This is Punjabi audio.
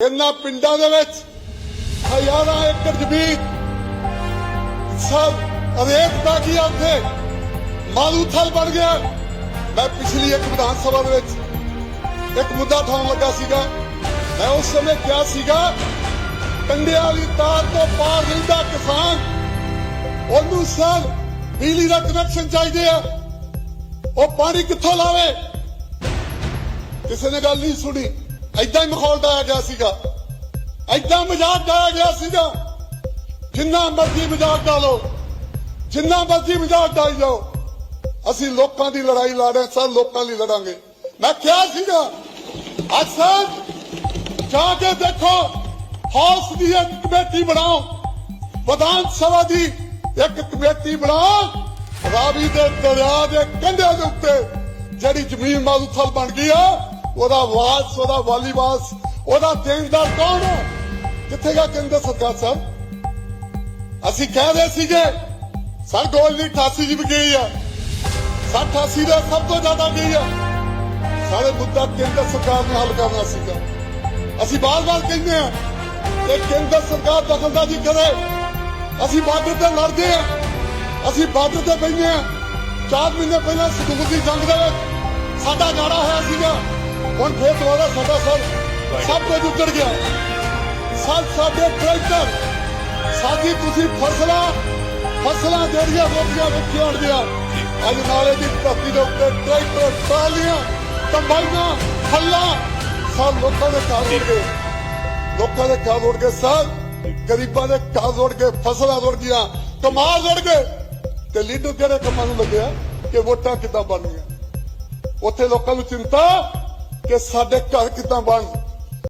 ਇਹਨਾਂ ਪਿੰਡਾਂ ਦੇ ਵਿੱਚ ਹਜ਼ਾਰਾਂ ਏਕੜ ਜ਼ਮੀਨ, ਸਭ ਰੇਤ ਦਾ ਕੀ ਉੱਥੇ ਮਾਲੂਥਲ ਬਣ ਗਿਆ। ਮੈਂ ਪਿਛਲੀ ਇੱਕ ਵਿਧਾਨ ਸਭਾ ਦੇ ਵਿੱਚ ਇੱਕ ਮੁੱਦਾ ਉਠਾਉਣ ਲੱਗਾ ਸੀਗਾ। ਮੈਂ ਉਸ ਸਮੇਂ ਕਿਹਾ ਸੀਗਾ, ਕੰਡਿਆਂ ਵਾਲੀ ਤਾਰ ਤੋਂ ਪਾਰ ਰਹਿੰਦਾ ਕਿਸਾਨ, ਉਹਨੂੰ ਸਰ ਬਿਜਲੀ ਦਾ ਕਨੈਕਸ਼ਨ ਚਾਹੀਦੇ ਆ। ਉਹ ਪਾਣੀ ਕਿੱਥੋਂ ਲਾਵੇ? ਕਿਸੇ ਨੇ ਗੱਲ ਨਹੀਂ ਸੁਣੀ। ਐਦਾਂ ਹੀ ਮਖੌਲ ਡਾਇਆ ਗਿਆ ਸੀਗਾ। ਐਦਾਂ ਮਜ਼ਾਕ ਡਾਇਆ ਗਿਆ ਸੀਗਾ। ਜਿੰਨਾ ਮਰਜ਼ੀ ਮਜ਼ਾਕ ਡਾਲੋ ਜਿੰਨਾ ਮਰਜ਼ੀ ਮਜ਼ਾਕ ਡਾਈ ਜਾਓ ਅਸੀਂ ਲੋਕਾਂ ਦੀ ਲੜਾਈ ਲੜ ਰਹੇ ਲੋਕਾਂ ਲਈ ਲੜਾਂਗੇ। ਮੈਂ ਕਿਹਾ ਸੀਗਾ ਅੱਜ ਸਰ ਜਾ ਕੇ ਦੇਖੋ, ਹਾਊਸ ਦੀ ਇੱਕ ਕਮੇਟੀ ਬਣਾਓ, ਵਿਧਾਨ ਸਭਾ ਦੀ ਇੱਕ ਕਮੇਟੀ ਬਣਾਓ, ਰਾਵੀ ਦੇ ਦਰਿਆ ਦੇ ਕੰਢੇ ਦੇ ਉੱਤੇ ਜਿਹੜੀ ਜ਼ਮੀਨ ਮਾਲੂਥਲ ਬਣ ਗਈ ਆ ਉਹਦਾ ਵਾਸ ਉਹਦਾ ਵਾਲੀਵਾਸ ਉਹਦਾ ਦੇਣਦਾਰ ਕੌਣ ਹੈ? ਕਿੱਥੇ ਗਿਆ ਕੇਂਦਰ ਸਰਕਾਰ ਸਾਹਿਬ? ਅਸੀਂ ਕਹਿ ਰਹੇ ਸੀਗੇ, ਸਰ ਗੋਲ ਦੀ 88 ਜੀ ਵੀ ਗਈ ਆ। 88 ਦਾ ਸਭ ਤੋਂ ਜ਼ਿਆਦਾ ਗਈ ਆ? ਸਾਰੇ ਮੁੱਦਾ ਕੇਂਦਰ ਸਰਕਾਰ ਨੇ ਹੱਲ ਕਰਨਾ ਸੀਗਾ। ਅਸੀਂ ਬਾਰ-ਬਾਰ ਕਹਿੰਦੇ ਆ ਕਿ ਕੇਂਦਰ ਸਰਕਾਰ ਦਖਲਅੰਦਾਜ਼ੀ ਕਰੇ, ਅਸੀਂ ਬਾਰਡਰ ਤੇ ਲੜਦੇ ਆ। ਅਸੀਂ ਬਾਰਡਰ ਤੇ ਬੈਠੇ ਆ। ਚਾਰ ਮਹੀਨੇ ਪਹਿਲਾਂ ਸਦੂਕ ਦੀ ਜੰਗ ਦੇ ਵਿੱਚ ਸਾਡਾ ਗਾੜਾ ਹੋਇਆ ਸੀਗਾ। ਹੁਣ ਫੇਰ ਦੁਬਾਰਾ ਸਾਡਾ ਸਰ ਸਭ ਕੁਝ ਉੱਜੜ ਗਿਆ। ਸਭ ਸਾਡੇ ਟਰੈਕਟਰ ਸਾਡੀ ਤੁਸੀਂ ਫਸਲਾਂ ਫਸਲਾਂ ਜਿਹੜੀਆਂ ਵਿੱਚ ਆੜ ਗਿਆ ਅੱਜ ਨਾਲੇ ਦੀ ਧਰਤੀ ਦੇ ਉੱਤੇ ਟਰੈਕਟਰ ਟਰਾਲੀਆਂ ਕੰਬਾਈਨਾਂ ਹੱਲਾਂ ਸਭ ਲੋਕਾਂ ਦੇ ਘਰ ਉੜ ਗਏ ਲੋਕਾਂ ਦੇ ਘਰ ਉੜ ਗਏ ਸਭ ਗਰੀਬਾਂ ਦੇ ਘਰ ਉੜ ਗਏ ਫਸਲਾਂ ਉੜ ਗਈਆਂ ਕਮਾਲ ਉੜ ਗਏ। ਤੇ ਲੀਡਰ ਕਿਹੜੇ ਕੰਮਾਂ ਨੂੰ ਲੱਗਿਆ ਕਿ ਵੋਟਾਂ ਕਿੱਦਾਂ ਬਣਨੀਆਂ? ਉੱਥੇ ਲੋਕਾਂ ਨੂੰ ਚਿੰਤਾ ਕਿ ਸਾਡੇ ਘਰ ਕਿੱਦਾਂ ਬਣ?